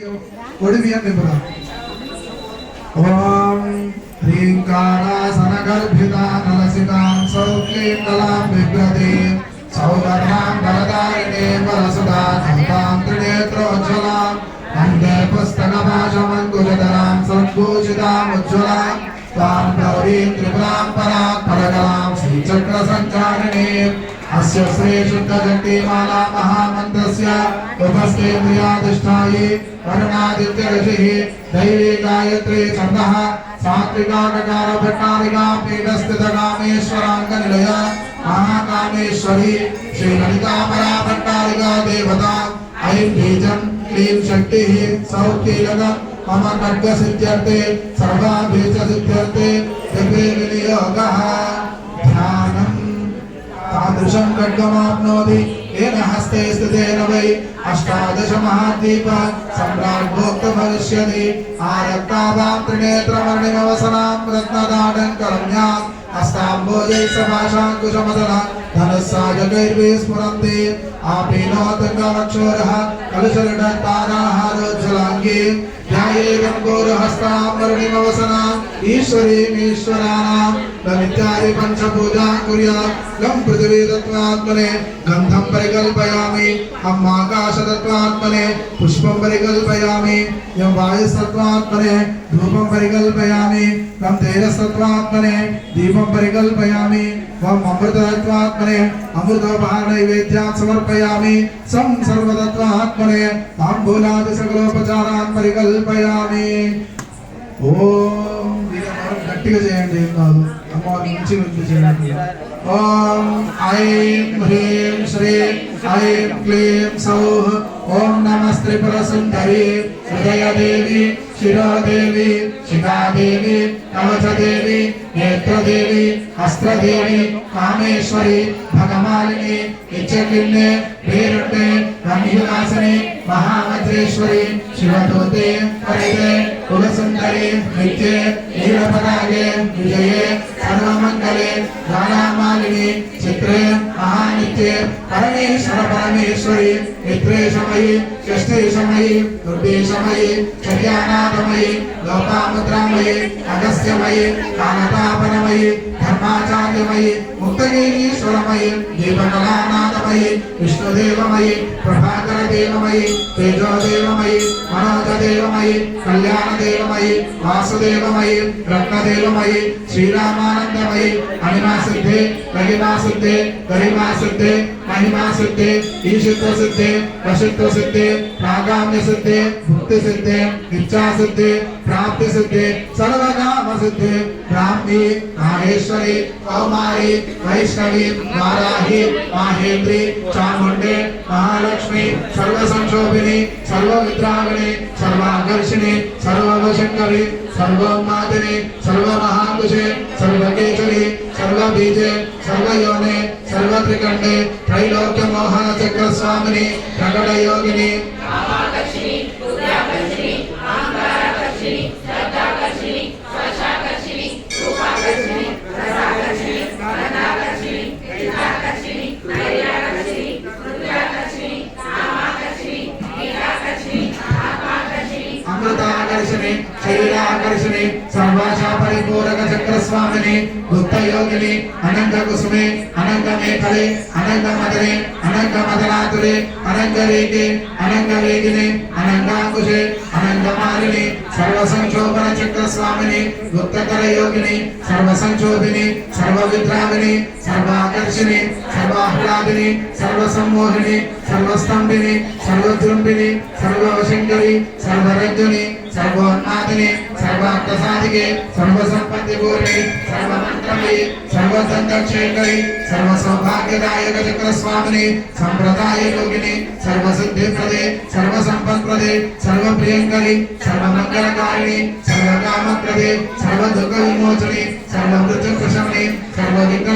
ఒడివియం నిపుణ ఓం హ్రీంకారాసనగర్భితా నలసితాం సౌక్లీం కలాం బిభ్రతి సౌవర్ణాం వరదాయినే వరసుదా సంతాం త్రినేత్రోజ్వలాం వందే పుస్తకభాషమంకుశధరాం సద్భూషితాం ఉజ్వలాం తాం గౌరీం త్రిపురాం పరాం పరగలాం శ్రీచక్ర సంచారిణీం अस्य श्रीशुद्धशक्तिमाला महामन्त्रस्य उपस्थेन्द्रियाधिष्ठाये वरुणादित्यऋषिः दैवी गायत्री छन्दः सात्विकाककारभट्टादिका पीठस्थितकामेश्वराङ्गनिलया, महाकामेश्वरी श्रीललितापराभट्टादिका देवता ऐं बीजं क्लीं शक्तिः सौकीलक मम खड्गसिद्ध्यर्थे सर्वाभीष्टसिद्ध्यर्थे दिव्ये विनियोगः तादृशं खड्गमाप्नोति येन हस्ते स्थितेन वै अष्टादश महाद्वीप सम्राट् भोक्त भविष्यति आरक्तावां त्रिनेत्रवर्णिमवसनां रत्नदाडं करण्याम् हस्ताम्बोजै सभाषाङ्कुशमदन धनुस्साजकैर्विस्फुरन्ति आपीनोतङ्गवक्षोरः कलशलडताराहारोज्ज्वलाङ्गी ध्यायेदं गौरहस्तामरुणिमवसनाम् ईश्वरीमीश्वराणां लमित्यादि पञ्चपूजां कुर्यात् लं पृथिवीतत्त्वात्मने गन्धं परिकल्पयामि हम् आकाशतत्त्वात्मने, पुष्पं परिकल्पयामि, यं वायुस्तत्त्वात्मने, धूपं परिकल्पयामि तं तेजस्तत्त्वात्मने, दीपं परिकल्पयामि वम् अमृततत्त्वात्मने, अमृतोपहारनैवेद्यात् समर्पयामि सं सर्वतत्त्वात्मने ताम्बूलादि सकलोपचारान् సమర్పయామి ఓం. గట్టిగా చేయండి ఏం కాదు. అమ్మవారి నుంచి వింటూ చేయండి. ఓం. ఐం హ్రీం శ్రీం ఐం క్లీం సౌః. ఓం నమస్త్రిపుర సుందరి హృదయదేవి శిరోదేవి శిఖాదేవి కవచదేవి నేత్రదేవి అస్త్రదేవి కామేశ్వరి భగమాలిని ఇచ్చకిన్నే పేరుట్టే రంగిలాసని మహామద్రేశ్వరి శివతోతే పరిదే కులసుందరి నిత్యే నీలపరాగే విజయే సర్వమంగళే జ్వాలామాలిని చిత్రే మహానిత్యే పరమేశ్వర పరమేశ్వరి నిత్రేశమయి షష్ఠేశమయి దుర్దేశమయి చర్యానాథమయి లోపాముద్రామయి అగస్త్యమయి కాలతాపనమయి ధర్మాచార్యమయి ముక్తగిరీశ్వరమయి దీపకళానాథమయి విష్ణుదేవమయి ప్రభాకర దేవమయి తేజోదేవమయి మనోజదేవమయి కళ్యాణదేవమయి వాసుదేవమయి రత్నదేవమయి శ్రీరామానందమయి అనిమాసిద్ధే గరిమాసిద్ధే గరిమాసిద్ధే మహిమాసిద్ధే ఈశిత్వసిద్ధే వశిత్వసిద్ధే ప్రాగామ్యసిద్ధే భుక్తిసిద్ధే ఇచ్ఛాసిద్ధే ప్రాప్తిసిద్ధే సర్వకామసిద్ధే బ్రాహ్మీ మాహేశ్వరి కౌమారి వైష్ణవి వారాహి మాహేంద్రి చాముండే మహాలక్ష్మి సర్వ సంక్షోభిని సర్వ విద్రావిణి సర్వాకర్షిణి సర్వవశంకరి సర్వోన్మాదిని సర్వమహాకుశే సర్వకేశరి సర్వబీజే సర్వయోనే సర్వత్రికండే త్రైలోక్య మోహన చక్ర స్వామిని ప్రకట యోగిని శరీరాకర్షణి సర్వాశ పరిపూరక చక్రస్వామిని గుప్త యోగిని అనంత కుసుమి అనంత మేఖలి అనంత మదరి అనంత మదనాతురి అనంగరేగి అనంగరేగిని అనంత అనంగమాలిని సర్వ సంక్షోభన చక్ర స్వామిని గుప్తకర యోగిని సర్వ సంక్షోభిని సర్వ విద్రావిని సర్వాకర్షిణి సర్వాహ్లాదిని సర్వ సమ్మోహిని సర్వస్తంభిని సర్వజృంభిని సర్వవశంకరి సర్వరజ్జుని సర్వోన్మాదిని సర్వార్థసాధికే సర్వసంపత్తి పూర్ణి సర్వమంత్రమి సర్వదండక్షేకరి సర్వ సౌభాగ్యదాయక చక్ర స్వామిని సంప్రదాయ యోగిని సర్వసిద్ధిప్రదే సర్వ సంపత్ప్రదే సర్వ ప్రియంకరి సర్వ మంగళకారిణి సర్వ కామప్రదే సర్వ దుఃఖ విమోచని సర్వ మృత్యు కృషణి సర్వ విఘ్న